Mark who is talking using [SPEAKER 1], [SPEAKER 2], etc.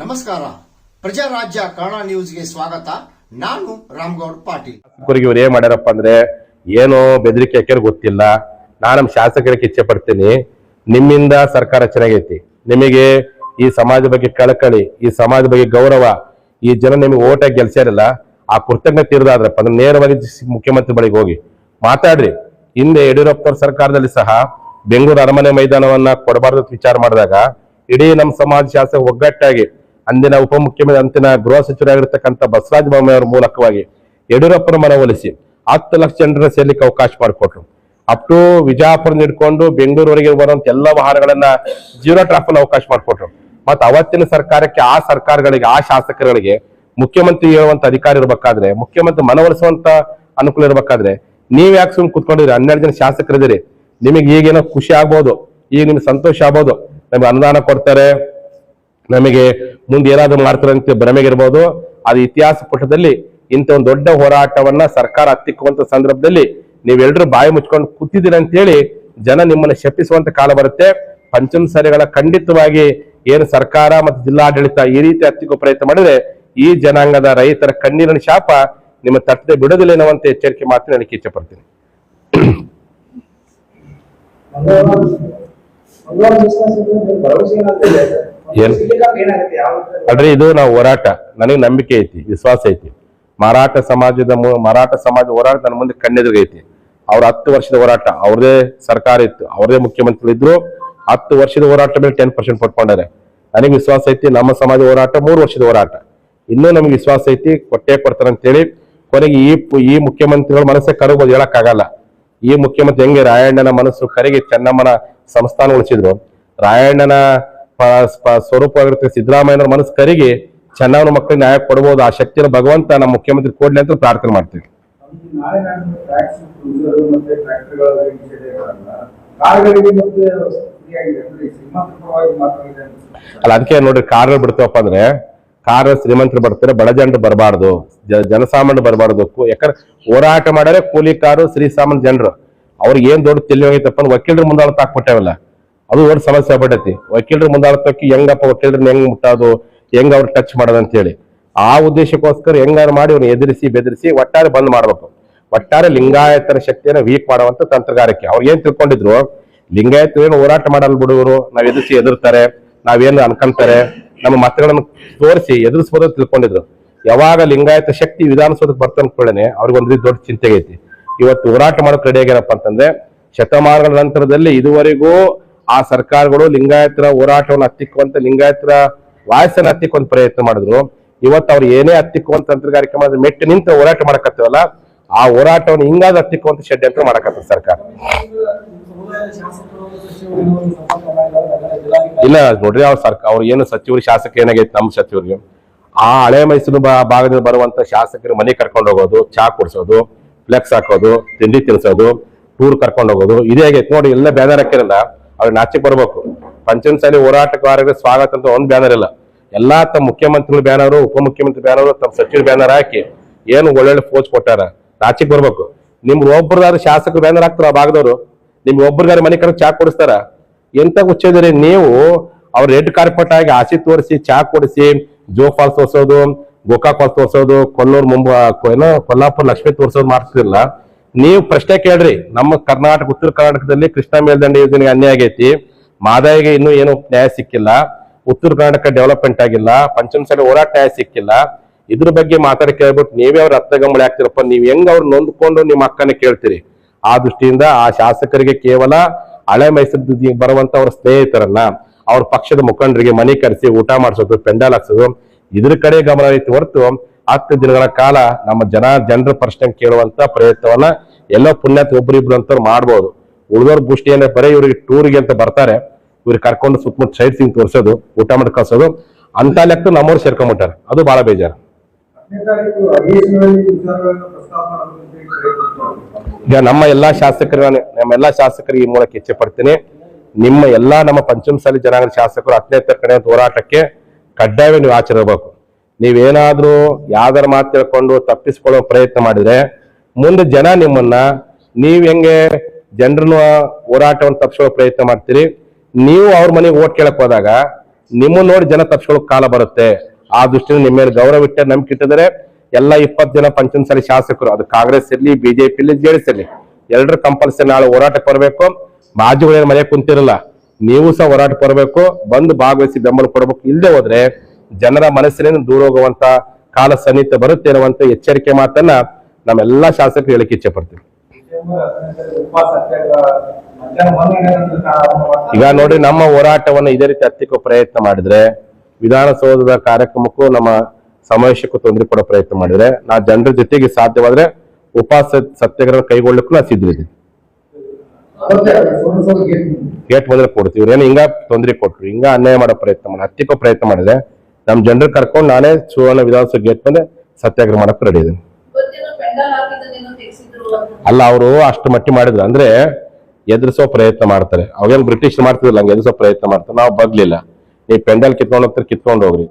[SPEAKER 1] ನಮಸ್ಕಾರ. ಪ್ರಜಾರಾಜ್ಯ ಕನ್ನಡ ನ್ಯೂಸ್ಗೆ ಸ್ವಾಗತ. ನಾನು ರಾಮ್ಗೌಡ್ ಪಾಟೀಲ್.
[SPEAKER 2] ಇವ್ರು ಏನ್ ಮಾಡ್ಯಾರಪ್ಪ ಅಂದ್ರೆ ಏನೋ ಬೆದರಿಕೆ ಹಾಕ್ಯಾರ ಗೊತ್ತಿಲ್ಲ. ನಾನು ನಮ್ಮ ಶಾಸಕರಿಗೆ ಇಚ್ಛೆ ಪಡ್ತೀನಿ. ನಿಮ್ಮಿಂದ ಸರ್ಕಾರ ಚೆನ್ನಾಗೈತಿ. ನಿಮಗೆ ಈ ಸಮಾಜ ಬಗ್ಗೆ ಕಳಕಳಿ, ಈ ಸಮಾಜ ಬಗ್ಗೆ ಗೌರವ, ಈ ಜನ ನಿಮಗೆ ಓಟಾಗಿ ಗೆಲ್ಸ್ಯಾರಲ್ಲ. ಆ ಕೃತಜ್ಞತೆ ಇರದಾದ್ರಪ್ಪ ಅಂದ್ರೆ ನೇರವಾಗಿ ಮುಖ್ಯಮಂತ್ರಿ ಬಳಿಗೆ ಹೋಗಿ ಮಾತಾಡ್ರಿ. ಹಿಂದೆ ಯಡಿಯೂರಪ್ಪ ಸರ್ಕಾರದಲ್ಲಿ ಸಹ ಬೆಂಗಳೂರು ಅರಮನೆ ಮೈದಾನವನ್ನ ಕೊಡಬಾರ್ದು ವಿಚಾರ ಮಾಡಿದಾಗ ಇಡೀ ನಮ್ಮ ಸಮಾಜ ಶಾಸಕ ಒಗ್ಗಟ್ಟಾಗಿ ಅಂದಿನ ಉಪಮುಖ್ಯಮಂತ್ರಿ ಅಂತಿನ ಗೃಹ ಸಚಿವರಾಗಿರ್ತಕ್ಕಂಥ ಬಸವರಾಜ ಬೊಮ್ಮಾಯಿ ಅವರ ಮೂಲಕವಾಗಿ ಯಡಿಯೂರಪ್ಪನ ಮನವೊಲಿಸಿ ಹತ್ತು ಲಕ್ಷ ಜನರ ಸೇರ್ಲಿಕ್ಕೆ ಅವಕಾಶ ಮಾಡಿಕೊಟ್ರು. ಅಪ್ ಟು ವಿಜಯಪುರ ಹಿಡ್ಕೊಂಡು ಬೆಂಗಳೂರುವರೆಗೆ ಬರುವಂತ ಎಲ್ಲ ವಾಹನಗಳನ್ನ ಜೀರೋ ಟ್ರಾಫಲ್ ಅವಕಾಶ ಮಾಡಿಕೊಟ್ರು. ಮತ್ತೆ ಅವತ್ತಿನ ಸರ್ಕಾರಕ್ಕೆ ಆ ಸರ್ಕಾರಗಳಿಗೆ, ಆ ಶಾಸಕರುಗಳಿಗೆ ಮುಖ್ಯಮಂತ್ರಿ ಹೇಳುವಂತ ಅಧಿಕಾರ ಇರಬೇಕಾದ್ರೆ, ಮುಖ್ಯಮಂತ್ರಿ ಮನವೊಲಿಸುವಂತ ಅನುಕೂಲ ಇರಬೇಕಾದ್ರೆ, ನೀವ್ ಯಾಕೆ ಸುಮ್ಮನೆ ಕುತ್ಕೊಂಡಿರಿ? ಹನ್ನೆರಡು ಜನ ಶಾಸಕರಿದ್ದೀರಿ ನಿಮಗೆ ಈಗೇನೋ ಖುಷಿ ಆಗ್ಬೋದು, ಈಗ ನಿಮ್ಗೆ ಸಂತೋಷ ಆಗ್ಬೋದು. ನಮ್ಗೆ ಅನುದಾನ ಕೊಡ್ತಾರೆ, ನಮಗೆ ಮುಂದೆ ಏನಾದ್ರು ಮಾಡ್ತಾರೆ ಅಂತ ಭ್ರಮೆಗಿರ್ಬೋದು. ಅದು ಇತಿಹಾಸ ಪುಟದಲ್ಲಿ ಇಂಥ ಒಂದು ದೊಡ್ಡ ಹೋರಾಟವನ್ನ ಸರ್ಕಾರ ಹತ್ತಿಕ್ಕುವಂತ ಸಂದರ್ಭದಲ್ಲಿ ನೀವೆಲ್ಲರೂ ಬಾಯಿ ಮುಚ್ಕೊಂಡು ಕೂತಿದ್ದೀರಿ ಅಂತೇಳಿ ಜನ ನಿಮ್ಮನ್ನ ಶಪಿಸುವಂತ ಕಾಲ ಬರುತ್ತೆ. ಪಂಚಮಸಾಲಿಗಳ ಖಂಡಿತವಾಗಿ ಏನು ಸರ್ಕಾರ ಮತ್ತು ಜಿಲ್ಲಾಡಳಿತ ಈ ರೀತಿ ಹತ್ತಿಕ್ಕೋ ಪ್ರಯತ್ನ ಮಾಡಿದ್ರೆ ಈ ಜನಾಂಗದ ರೈತರ ಕಣ್ಣೀರಿನ ಶಾಪ ನಿಮ್ಮ ತಟ್ಟದೆ ಬಿಡೋದಿಲ್ಲ ಅಂತ ಎಚ್ಚರಿಕೆ ಮಾತ್ರ ನನಗೆ ಇಚ್ಛೆ ಪಡ್ತೀನಿ? ಅಲ್ರಿ ಇದು ನಾವು ಹೋರಾಟ. ನನಗೆ ನಂಬಿಕೆ ಐತಿ ವಿಶ್ವಾಸ ಐತಿ. ಮರಾಠ ಸಮಾಜದ ಮರಾಠ ಸಮಾಜ ಹೋರಾಟ ನನ್ನ ಮುಂದೆ ಐತಿ. ಅವ್ರ ಹತ್ತು ವರ್ಷದ ಹೋರಾಟ ಅವ್ರದೇ ಸರ್ಕಾರ ಇತ್ತು ಅವ್ರದೇ ಮುಖ್ಯಮಂತ್ರಿಗಳು ಇದ್ರು ಹತ್ತು ವರ್ಷದ ಹೋರಾಟ ಮೇಲೆ ಟೆನ್ ಪರ್ಸೆಂಟ್ ಪಡ್ಕೊಂಡಾರೆ. ನನಗೆ ವಿಶ್ವಾಸ ಐತಿ ನಮ್ಮ ಸಮಾಜ ಹೋರಾಟ ಮೂರು ವರ್ಷದ ಹೋರಾಟ. ಇನ್ನೂ ನಮ್ಗೆ ವಿಶ್ವಾಸ ಐತಿ, ಕೊಟ್ಟೆ ಕೊಡ್ತಾರೆ ಅಂತೇಳಿ ಕೊನೆಗೆ ಈ ಈ ಮುಖ್ಯಮಂತ್ರಿಗಳ ಮನಸ್ಸೇ ಕರಗ್ಬೋದು ಹೇಳಕ್ಕಾಗಲ್ಲ. ಈ ಮುಖ್ಯಮಂತ್ರಿ ಹೆಂಗೆ ರಾಯಣ್ಣನ ಮನಸ್ಸು ಕರಗಿ ಚೆನ್ನಮ್ಮನ ಸಂಸ್ಥಾನ ಉಳಿಸಿದ್ರು? ರಾಯಣ್ಣನ ಸ್ವರೂಪವಾಗಿರುತ್ತೆ ಸಿದ್ದರಾಮಯ್ಯನವ್ರ ಮನಸ್ಸು ಕರಿಗೆ ಚೆನ್ನಮ್ಮನ ಮಕ್ಕಳಿಗೆ ನ್ಯಾಯ ಕೊಡಬಹುದು ಆ ಶಕ್ತಿಯನ್ನು ಭಗವಂತ ನಮ್ಮ ಮುಖ್ಯಮಂತ್ರಿ ಕೊಡ್ಲಿ ಅಂತ ಪ್ರಾರ್ಥನೆ ಮಾಡ್ತೀವಿ. ಅಲ್ಲ, ಅದಕ್ಕೆ ನೋಡ್ರಿ, ಕಾರ್ಗಳು ಬಿಡ್ತೇವಪ್ಪ ಅಂದ್ರೆ ಕಾರ್ ಶ್ರೀಮಂತರು ಬರ್ತಾರೆ ಬಡ ಜನರು ಬರಬಾರ್ದು ಜನಸಾಮಾನ್ಯರು ಬರಬಾರ್ದು. ಯಾಕಂದ್ರೆ ಹೋರಾಟ ಮಾಡಿದ್ರೆ ಕೂಲಿ ಕಾರು ಶ್ರೀಸಾಮಾನ್ಯ ಜನರು. ಅವ್ರಿಗೆ ಏನ್ ದೊಡ್ಡ ತಿಳಿ ಹೋಗಿತ್ತಪ್ಪ ವಕೀಲರು ಮುಂದಾಳತ ಹಾಕ್ಬಿಟ್ಟೇವಲ್ಲ. ಅದು ಒಂದು ಸಮಸ್ಯೆ ಆಗ್ಬಿಟ್ಟೈತಿ. ವಕೀಲರು ಮುಂದಾಳತಕ್ಕೆ ಹೆಂಗಪ್ಪ ವಕೀಲರನ್ನ ಹೆಂಗ್ ಮುಟ್ಟೋದು, ಹೆಂಗ್ ಅವ್ರು ಟಚ್ ಅಂತೇಳಿ. ಆ ಉದ್ದೇಶಕ್ಕೋಸ್ಕರ ಹೆಂಗಾರು ಮಾಡಿ ಅವ್ರನ್ನ ಎದುರಿಸಿ, ಬೆದರಿಸಿ ಒಟ್ಟಾರೆ ಬಂದ್ ಮಾಡ್ಬೇಕು. ಒಟ್ಟಾರೆ ಲಿಂಗಾಯತರ ಶಕ್ತಿಯನ್ನ ವೀಕ್ ಮಾಡುವಂತ ತಂತ್ರಗಾರಿಕೆ. ಅವ್ರು ಏನ್ ತಿಳ್ಕೊಂಡಿದ್ರು? ಲಿಂಗಾಯತರು ಏನು ಹೋರಾಟ ಮಾಡಲ್ ಬಿಡುವರು ನಾವ್ ಎದುರಿಸಿ ಎದುರ್ತಾರೆ. ನಾವೇನು ಅನ್ಕೊಂತಾರೆ? ನಮ್ಮ ಮತಗಳನ್ನು ತೋರಿಸಿ ಎದುರಿಸಬಹುದು ತಿಳ್ಕೊಂಡಿದ್ರು. ಯಾವಾಗ ಲಿಂಗಾಯತ ಶಕ್ತಿ ವಿಧಾನಸೌಧಕ್ಕೆ ಬರ್ತಾನೆ ಅನ್ಕೊಳ್ಳೇನೆ ಅವ್ರಿಗೊಂದು ದೊಡ್ಡ ಚಿಂತೆ ಐತಿ ಇವತ್ತು ಹೋರಾಟ ಮಾಡೋಕ್ ರೆಡಿ ಅಂತಂದ್ರೆ, ಶತಮಾನಗಳ ನಂತರದಲ್ಲಿ ಇದುವರೆಗೂ ಆ ಸರ್ಕಾರಗಳು ಲಿಂಗಾಯತರ ಹೋರಾಟವನ್ನು ಹತ್ತಿಕ್ಕುವಂತ, ಲಿಂಗಾಯತರ ವಾಯಸ್ಸನ್ನು ಹತ್ತಿಕ್ಕುವಂತ ಪ್ರಯತ್ನ ಮಾಡಿದ್ರು. ಇವತ್ತು ಅವ್ರು ಏನೇ ಹತ್ತಿಕ್ಕುವಂತ ತಂತ್ರಗಾರಿಕೆ ಮಾಡಿದ್ರೆ, ಮೆಟ್ಟಿ ನಿಂತು ಹೋರಾಟ ಮಾಡಕತ್ತೇವಲ್ಲ, ಆ ಹೋರಾಟವನ್ನು ಹಿಂಗಾದ ಹತ್ತಿಕ್ಕುವಂತ ಷಡ್ಯಂತ್ರ ಮಾಡಕತ್ತ ಸರ್ಕಾರ. ಇಲ್ಲ, ನೋಡ್ರಿ ಅವ್ರ ಸರ್ಕಾರ ಅವ್ರ ಏನು ಸಚಿವರು ಶಾಸಕ ಏನಾಗೈತೆ ನಮ್ಮ ಸಚಿವರಿಗೆ. ಆ ಹಳೆ ಮೈಸೂರು ಭಾಗದಿಂದ ಬರುವಂತ ಶಾಸಕರು ಮನೆ ಕರ್ಕೊಂಡು ಹೋಗೋದು, ಚಾ ಕೊಡ್ಸೋದು, ಫ್ಲೆಕ್ಸ್ ಹಾಕೋದು, ತಿಂಡಿ ತಿನ್ಸೋದು, ಟೂರ್ ಕರ್ಕೊಂಡು ಹೋಗೋದು, ಇದೇ ಆಗೈತೆ. ನೋಡಿ, ಎಲ್ಲ ಬ್ಯಾನರ್ ಹಾಕಿರಲ್ಲ ಅವ್ರಿಗೆ ನಾಚಿಕ್ ಬರ್ಬೇಕು. ಪಂಚಮಸಾಲಿ ಹೋರಾಟಗಾರರಿಗೆ ಸ್ವಾಗತ ಅಂತ ಒಂದು ಬ್ಯಾನರ್ ಇಲ್ಲ. ಎಲ್ಲಾ ತಮ್ಮ ಮುಖ್ಯಮಂತ್ರಿಗಳ ಬ್ಯಾನರು, ಉಪಮುಖ್ಯಮಂತ್ರಿ ಬ್ಯಾನರು, ತಮ್ಮ ಸಚಿವ ಬ್ಯಾನರ್ ಹಾಕಿ ಏನು ಒಳ್ಳೊಳ್ಳೆ ಫೋಜ್ ಕೊಟ್ಟಾರ. ನಾಚಿಕ್ ಬರ್ಬೇಕು. ನಿಮ್ಗೆ ಒಬ್ಬರದಾರು ಶಾಸಕರು ಬ್ಯಾನರ್ ಹಾಕ್ತಾರ ಆ ಭಾಗದವರು. ನಿಮ್ಗೆ ಒಬ್ಬರಿಗಾರ ಮನೆ ಕರೆ ಚಾ ಕೊಡಿಸ್ತಾರ? ಎಂತ ಹುಚ್ಚಿದ್ರೆ ನೀವು? ಅವ್ರ ರೆಡ್ ಕಾರ್ಪೆಟ್ ಆಗಿ ಆಸೆ ತೋರಿಸಿ ಚಾ ಕೊಡಿಸಿ, ಜೋ ಫಾಲ್ಸ್ ತೋರ್ಸೋದು, ಗೋಕಾಕ್ ಫಾಲ್ಸ್ ತೋರ್ಸೋದು ಕೊಲ್ಲೂರ್ ಮುಂಬ ಏನೋ ಕೊಲ್ಲಾಪುರ ಲಕ್ಷ್ಮಿ ತೋರ್ಸೋದು ಮಾಡ್ತಿರ್ಲಿಲ್ಲ. ನೀವು ಪ್ರಶ್ನೆ ಕೇಳ್ರಿ. ನಮ್ಮ ಕರ್ನಾಟಕ, ಉತ್ತರ ಕರ್ನಾಟಕದಲ್ಲಿ ಕೃಷ್ಣ ಮೇಲ್ದಂಡೆ ಯೋಜನೆಗೆ ಅನ್ಯಾಯ ಆಗೈತಿ. ಮಾದಾಯಿಗೆ ಇನ್ನೂ ಏನು ನ್ಯಾಯ ಸಿಕ್ಕಿಲ್ಲ. ಉತ್ತರ ಕರ್ನಾಟಕ ಡೆವಲಪ್ಮೆಂಟ್ ಆಗಿಲ್ಲ. ಪಂಚಮಸಾಲಿ ಹೋರಾಟ ನ್ಯಾಯ ಸಿಕ್ಕಿಲ್ಲ. ಇದ್ರ ಬಗ್ಗೆ ಮಾತಾಡಿ ಕೇಳ್ಬಿಟ್ಟು ನೀವೇ ಅವ್ರ ರಕ್ತಗಂಬಳಿ ಆಗ್ತಿರಪ್ಪ. ನೀವ್ ಹೆಂಗ್ ಅವ್ರು ನೊಂದ್ಕೊಂಡು ನಿಮ್ಮ ಅಕ್ಕನ ಕೇಳ್ತೀರಿ? ಆ ದೃಷ್ಟಿಯಿಂದ ಆ ಶಾಸಕರಿಗೆ ಕೇವಲ ಹಳೆ ಮೈಸೂರು ಬರುವಂತ ಅವ್ರ ಸ್ನೇಹಿತರನ್ನ ಅವ್ರ ಪಕ್ಷದ ಮುಖಂಡರಿಗೆ ಮನೆ ಕರೆಸಿ ಊಟ ಮಾಡಿಸೋದು, ಪೆಂಡಾಲ್ ಹಾಕ್ಸೋದು, ಇದ್ರ ಕಡೆ ಗಮನ ಐತಿ ಹೊರತು ಹತ್ತು ದಿನಗಳ ಕಾಲ ನಮ್ಮ ಜನ, ಜನರ ಪ್ರಶ್ನೆ ಕೇಳುವಂತ ಪ್ರಯತ್ನವನ್ನ ಎಲ್ಲೋ ಪುಣ್ಯತ್ ಒಬ್ಬರಿಬ್ರು ಅಂತವ್ರು ಮಾಡ್ಬೋದು. ಉಳಿದವ್ರ ಗೋಷ್ಠಿ ಬರೀ ಇವ್ರಿಗೆ ಟೂರಿಗೆ ಅಂತ ಬರ್ತಾರೆ. ಇವ್ರಿಗೆ ಕರ್ಕೊಂಡು ಸುತ್ತಮುತ್ತ ಸೈಡ್ ಸಿಂಗ್ ತೋರಿಸೋದು, ಊಟ ಮಾಡಿ ಕಳ್ಸೋದು. ಅಂತ ಲೆಕ್ಕ ನಮ್ಮವ್ರು ಸೇರ್ಕೊಂಡ್ಬಿಟ್ಟಾರೆ ಅದು ಬಹಳ ಬೇಜಾರು. ಈಗ ನಮ್ಮ ಎಲ್ಲಾ ಶಾಸಕರ, ನಮ್ಮ ಎಲ್ಲಾ ಶಾಸಕರಿಗೆ ಈ ಮೂಲಕ ಇಚ್ಛೆ ಪಡ್ತೀನಿ. ನಿಮ್ಮ ಎಲ್ಲಾ ನಮ್ಮ ಪಂಚಮಸಾಲಿ ಜನಾಂಗದ ಶಾಸಕರು ಹತ್ತನೇ ಕಡೆ ಹೋರಾಟಕ್ಕೆ ಕಡ್ಡಾಯವೇ ನೀವು ಆಚರಿಸಬೇಕು ನೀವೇನಾದ್ರೂ ಯಾವ್ದಾರ ಮಾತು ತಿಳ್ಕೊಂಡು ತಪ್ಪಿಸ್ಕೊಳ್ಳೋ ಪ್ರಯತ್ನ ಮಾಡಿದ್ರೆ ಮುಂದೆ ಜನ ನಿಮ್ಮನ್ನ ನೀವ್ ಹೆಂಗೆ ಜನರನ್ನು ಹೋರಾಟವನ್ನು ತಪ್ಪಿಸ್ಕೊಳ್ಳೋ ಪ್ರಯತ್ನ ಮಾಡ್ತೀರಿ, ನೀವು ಅವ್ರ ಮನೆಗೆ ಓಟ್ ಕೇಳಕ್ ಹೋದಾಗ ನೋಡಿ ಜನ ತಪ್ಪಿಸ್ಕೊಳ್ಳೋಕೆ ಕಾಲ ಬರುತ್ತೆ. ಆ ದೃಷ್ಟಿಯಿಂದ ನಿಮ್ಮ ಮೇಲೆ ಗೌರವ ಇಟ್ಟ ನಂಬಿಕೆ ಇಟ್ಟಿದ್ದಾರೆ. ಎಲ್ಲ ಇಪ್ಪತ್ತು ಜನ ಪಂಚಮಸಾಲಿ ಶಾಸಕರು. ಅದು ಕಾಂಗ್ರೆಸ್ ಇರ್ಲಿ ಬಿಜೆಪಿ ಇರ್ಲಿ ಜೆಡಿಎಸ್ ಇರ್ಲಿ. ಎಲ್ಲರೂ ಕಂಪಲ್ಸರಿ ನಾಳೆ ಹೋರಾಟಕ್ಕೆ ಬರಬೇಕು ಬಾಜುಗಳೇನು ಮನೆ ಕುಂತಿರಲ್ಲ, ನೀವು ಸಹ ಹೋರಾಟ ಬರಬೇಕು ಬಂದು ಭಾಗವಹಿಸಿ ಬೆಂಬಲ ಕೊಡಬೇಕು. ಇಲ್ಲದೆ ಹೋದ್ರೆ ಜನರ ಮನಸ್ಸಿನಿಂದ ದೂರ ಹೋಗುವಂತ ಕಾಲ ಸನ್ನಿಹಿತ ಬರುತ್ತೆ ಅನ್ನುವಂತ ಎಚ್ಚರಿಕೆ ಮಾತನ್ನ ನಮ್ಮೆಲ್ಲಾ ಶಾಸಕರು ಹೇಳಕ್ಕೆ ಇಚ್ಛೆ ಪಡ್ತೀವಿ ಈಗ ನೋಡಿ, ನಮ್ಮ ಹೋರಾಟವನ್ನು ಇದೇ ರೀತಿ ಹತ್ತಿಕ್ಕೋ ಪ್ರಯತ್ನ ಮಾಡಿದ್ರೆ, ವಿಧಾನಸೌಧದ ಕಾರ್ಯಕ್ರಮಕ್ಕೂ ನಮ್ಮ ಸಮಾವೇಶಕ್ಕೂ ತೊಂದರೆ ಕೊಡೋ ಪ್ರಯತ್ನ ಮಾಡಿದ್ರೆ, ನಾ ಜನರ ಜೊತೆಗೆ ಸಾಧ್ಯವಾದ್ರೆ ಉಪವಾಸ ಸತ್ಯಾಗ್ರಹ ಕೈಗೊಳ್ಳಕ್ಕೂ ನಾ
[SPEAKER 3] ಸೋಲು ಗೇಟ್
[SPEAKER 2] ಬಂದ್ರೆ ಕೊಡ್ತೀವಿ. ಇವ್ರೇನು ಹಿಂಗ ತೊಂದರೆ ಕೊಟ್ರು, ಹಿಂಗ ಅನ್ಯಾಯ ಮಾಡೋ ಪ್ರಯತ್ನ ಮಾಡಿ ಹತ್ತಿಕ್ಕೋ ಪ್ರಯತ್ನ ಮಾಡಿದ್ರೆ ನಮ್ ಜನರು ಕರ್ಕೊಂಡು ನಾನೇ ಸುವರ್ಣ ವಿಧಾನಸಭೆ ಗೇಟ್ ಮೇಲೆ ಸತ್ಯಾಗ್ರಹ ಮಾಡಕ್ ರೆಡಿ
[SPEAKER 4] ತೆಗ್ಸಿದ್ರು
[SPEAKER 2] ಅಲ್ಲ, ಅವರು ಅಷ್ಟು ಮಟ್ಟಿ ಮಾಡಿದ್ರು ಅಂದ್ರೆ ಎದುರಿಸೋ ಪ್ರಯತ್ನ ಮಾಡ್ತಾರೆ. ಅವಾಗ ಬ್ರಿಟಿಷ್ ಮಾಡ್ತಿದ್ರಲ್ಲ, ಹಂಗೆ ಎದುರಿಸೋ ಪ್ರಯತ್ನ ಮಾಡ್ತಾರೆ. ನಾವು ಬಗ್ಲಿಲ್ಲ. ನೀವು ಪೆಂಡಲ್ ಕಿತ್ಕೊಂಡು ಹೋಗ್ತಾರೆ, ಕಿತ್ಕೊಂಡು ಹೋಗ್ರಿ.